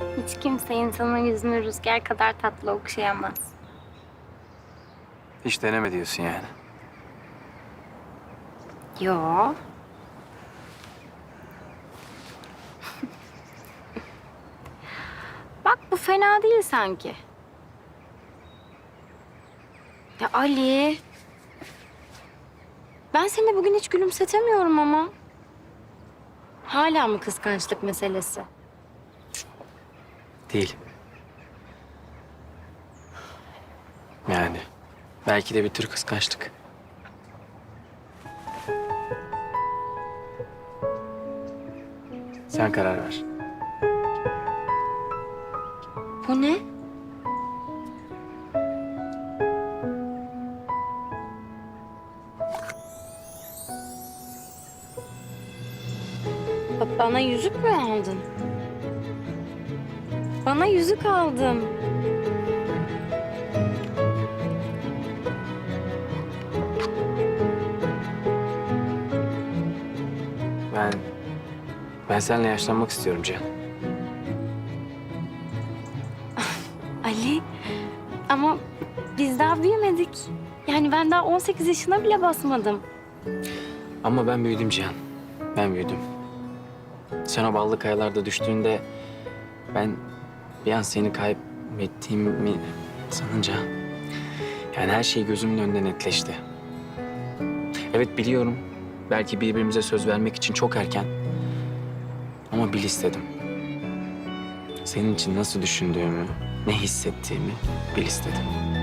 Hiç kimse insanın yüzünü rüzgar kadar tatlı okşayamaz. Hiç deneme diyorsun yani. Yo. Bak bu fena değil sanki. Ya Ali. Ben seni bugün hiç gülümsetemiyorum ama. Hala mı kıskançlık meselesi? Değil. Yani belki de bir tür kıskançlık. Sen karar ver. Bu ne? Ba- Bana yüzük mü aldın? Bana yüzük aldın. Ben ben seninle yaşlanmak istiyorum Cihan. Ali ama biz daha büyümedik. Yani ben daha 18 yaşına bile basmadım. Ama ben büyüdüm Cihan. Ben büyüdüm. Sen o ballı kayalarda düştüğünde ben bir an seni kaybettiğimi sanınca yani her şey gözümün önünde netleşti. Evet biliyorum. Belki birbirimize söz vermek için çok erken. Ama bil istedim. Senin için nasıl düşündüğümü, ne hissettiğimi bil istedim.